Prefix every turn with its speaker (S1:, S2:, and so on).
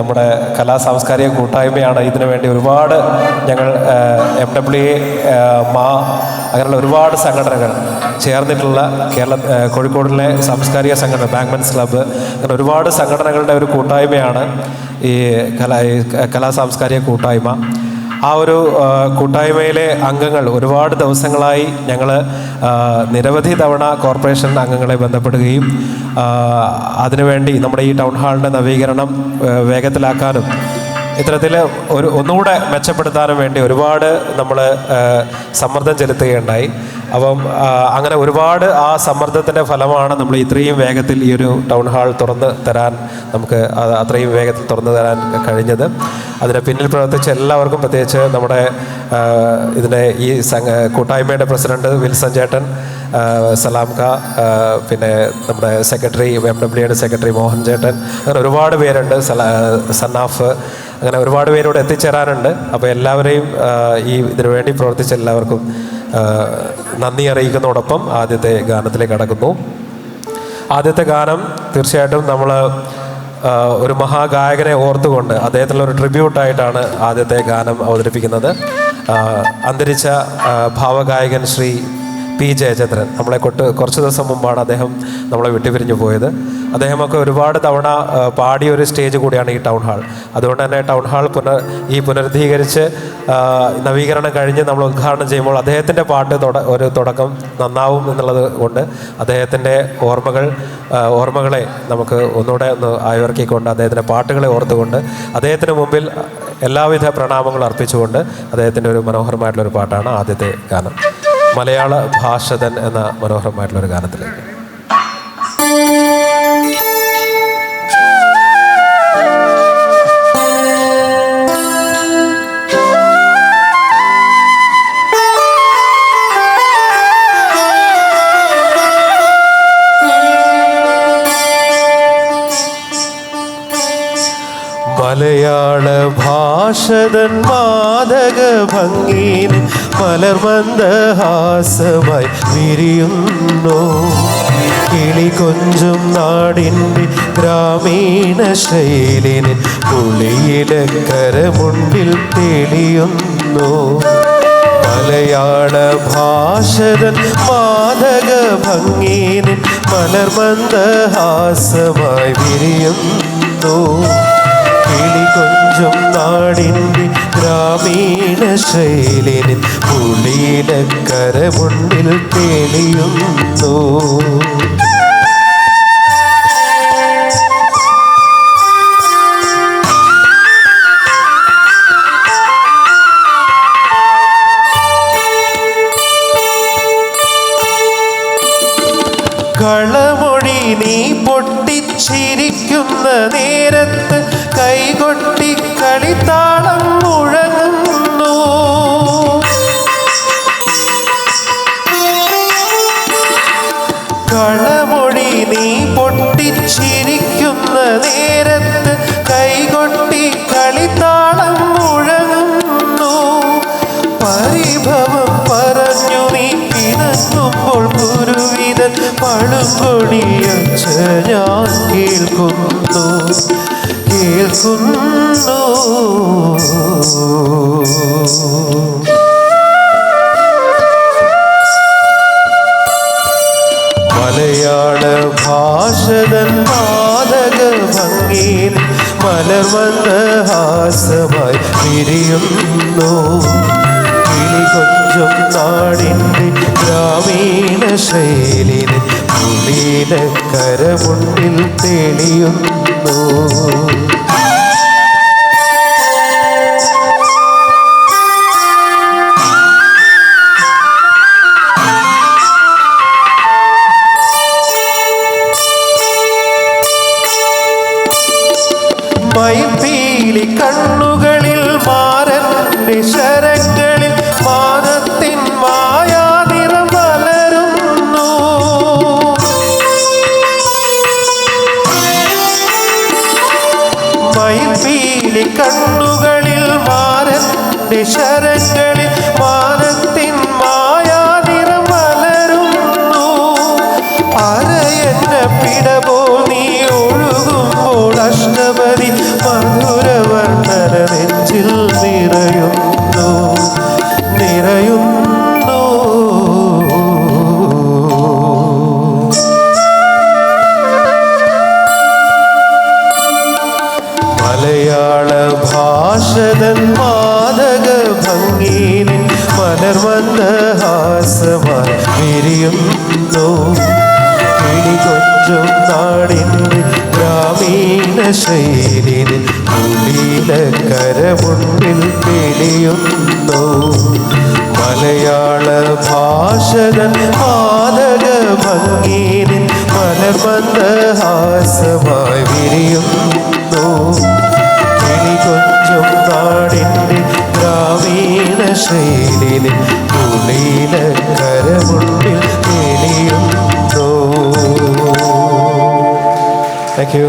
S1: നമ്മുടെ കലാ സാംസ്കാരിക കൂട്ടായ്മയാണ് ഇതിനു വേണ്ടി ഒരുപാട് ഞങ്ങൾ എം ഡബ്ല്യു എ മാ അങ്ങനെയുള്ള ഒരുപാട് സംഘടനകൾ ചേർന്നിട്ടുള്ള കേരള കോഴിക്കോടിലെ സാംസ്കാരിക സംഘടന ബാങ്ക്മെൻസ് ക്ലബ്ബ് അങ്ങനെ ഒരുപാട് സംഘടനകളുടെ ഒരു കൂട്ടായ്മയാണ് ഈ കലാ കലാ സാംസ്കാരിക കൂട്ടായ്മ. ആ ഒരു കൂട്ടായ്മയിലെ അംഗങ്ങൾ ഒരുപാട് ദിവസങ്ങളായി ഞങ്ങൾ നിരവധി തവണ കോർപ്പറേഷൻ അംഗങ്ങളെ ബന്ധപ്പെടുകയും അതിനുവേണ്ടി നമ്മുടെ ഈ ടൗൺ ഹാളിന്റെ നവീകരണം വേഗത്തിലാക്കാനും ഇത്തരത്തിൽ ഒരു ഒന്നുകൂടെ മെച്ചപ്പെടുത്താനും വേണ്ടി ഒരുപാട് നമ്മൾ സമ്മർദ്ദം ചെലുത്തുകയുണ്ടായി. അപ്പം അങ്ങനെ ഒരുപാട് ആ സമ്മർദ്ദത്തിന്റെ ഫലമാണ് നമ്മൾ ഇത്രയും വേഗത്തിൽ ഈ ഒരു ടൗൺ ഹാൾ തുറന്ന് തരാൻ നമുക്ക് അത് അത്രയും വേഗത്തിൽ തുറന്നു തരാൻ കഴിഞ്ഞത്. അതിന് പിന്നിൽ പ്രവർത്തിച്ച എല്ലാവർക്കും പ്രത്യേകിച്ച് നമ്മുടെ ഇതിന്റെ ഈ സംഘ കൂട്ടായ്മയുടെ പ്രസിഡന്റ് വിൽസൺ ചേട്ടൻ ആ, സലാം ക പിന്നെ നമ്മുടെ സെക്രട്ടറി എം ഡബ്ല്യുയുടെ സെക്രട്ടറി മോഹൻ ചേട്ടൻ അങ്ങനെ ഒരുപാട് പേരുണ്ട് സന്നാഫ് അങ്ങനെ ഒരുപാട് പേരോട് എത്തിച്ചേരാനുണ്ട്. അപ്പോൾ എല്ലാവരെയും ഈ ഇതിനു വേണ്ടി പ്രവർത്തിച്ച എല്ലാവർക്കും നന്ദി അറിയിക്കുന്നതോടൊപ്പം ആദ്യത്തെ ഗാനത്തിലേക്ക് കടക്കുന്നു. ആദ്യത്തെ ഗാനം തീർച്ചയായിട്ടും നമ്മൾ ഒരു മഹാഗായകനെ ഓർത്തുകൊണ്ട് അദ്ദേഹത്തിനുള്ള ഒരു ട്രിബ്യൂട്ടായിട്ടാണ് ആദ്യത്തെ ഗാനം അവതരിപ്പിക്കുന്നത്. അന്തരിച്ച ഭാവഗായകൻ ശ്രീ പി ജയചന്ദ്രൻ നമ്മളെ കൊട്ട് കുറച്ച് ദിവസം മുമ്പാണ് അദ്ദേഹം നമ്മളെ വിട്ടുപിരിഞ്ഞു പോയത്. അദ്ദേഹമൊക്കെ ഒരുപാട് തവണ പാടിയ ഒരു സ്റ്റേജ് കൂടിയാണ് ഈ ടൗൺ ഹാൾ. അതുകൊണ്ട് തന്നെ ടൗൺ ഹാൾ പുനർ ഈ പുനരുദ്ധീകരിച്ച് നവീകരണം കഴിഞ്ഞ് നമ്മൾ ഉദ്ഘാടനം ചെയ്യുമ്പോൾ അദ്ദേഹത്തിന്റെ പാട്ട് ഒരു തുടക്കം നന്നാവും എന്നുള്ളത് കൊണ്ട് അദ്ദേഹത്തിന്റെ ഓർമ്മകൾ ഓർമ്മകളെ നമുക്ക് ഒന്നുകൂടെ ഒന്ന് ആയവർക്കിക്കൊണ്ട് അദ്ദേഹത്തിന്റെ പാട്ടുകളെ ഓർത്തുകൊണ്ട് അദ്ദേഹത്തിന് മുമ്പിൽ എല്ലാവിധ പ്രണാമങ്ങളും അർപ്പിച്ചുകൊണ്ട് അദ്ദേഹത്തിന്റെ ഒരു മനോഹരമായിട്ടുള്ള ഒരു പാട്ടാണ് ആദ്യത്തെ ഗാനം. മലയാള ഭാഷതൻ എന്ന മനോഹരമായിട്ടുള്ള ഒരു ഗാനത്തിലേക്ക്. മലയാള ഭാഷതൻ മാതക ഭംഗീൻ മലർമന്ദഹാസമായി വിരിയുന്നു. കിളി കൊഞ്ചും നാടിന്റെ ഗ്രാമീണ ശൈലിന് പുളിയിലക്കരമുണ്ടിൽ തെളിയുന്നു. മലയാള ഭാഷതൻ മാതക ഭംഗീനിൻ മലർമന്ദഹാസമായി വിരിയുന്നു. കിളി കൊഞ്ചും നാടിന്റെ ഗ്രാമീണ ശൈലിന് കരമുണ്ടിൽ തെളിയുന്നു. കളമൊഴി നീ പൊട്ടിച്ചിരിക്കുന്ന നേരത്ത് കൈകൊട്ടി കളിത്താളം മുഴങ്ങുന്നു. കളമൊഴി നീ പൊട്ടിച്ചിരിക്കുന്ന നേരത്ത് കൈകൊട്ടി കളിത്താളം മുഴങ്ങുന്നു. പരിഭവം പറഞ്ഞു നീ പിണങ്ങുമ്പോൾ ഗുരുവിതൻ പഴുകൊടിയച്ച ഞാൻ കേൾക്കുന്നു. കേൾക്കുന്നു മലയാള ഭാഷതൻ മാതക ഭംഗിയിൽ മലർമന്ദഹാസമായി തിരിയുന്നു ഇനി കൊഞ്ചും നാടിന്റെ ഗ്രാമീണ ശൈലിന് പുലീന കരമുണ്ടിൽ തെളിയുന്നു. മയിൽപീലി കണ്ണുകളിൽ മാരന്റെ ശരങ്ങളിൽ മാനത്തിൻ മലർമന്ദഹാസമായി വിരിയുന്നു. കിളികൊഞ്ചും നാടിന്റെ ഗ്രാമീണ ശൈലിന് കുലീല കരമുണ്ടിൽ തെളിയുന്നു. മലയാള ഭാഷകൻ മാതക ഭംഗീന് മലർമന്ദഹാസമായി വിരിയുന്നു. കിളികൊഞ്ചും നാടിന്റെ ദ്രാവീണ ശൈലിയിൽ കുലീല കരമുണ്ടിൽ തെളിയുന്നു താങ്ക് യു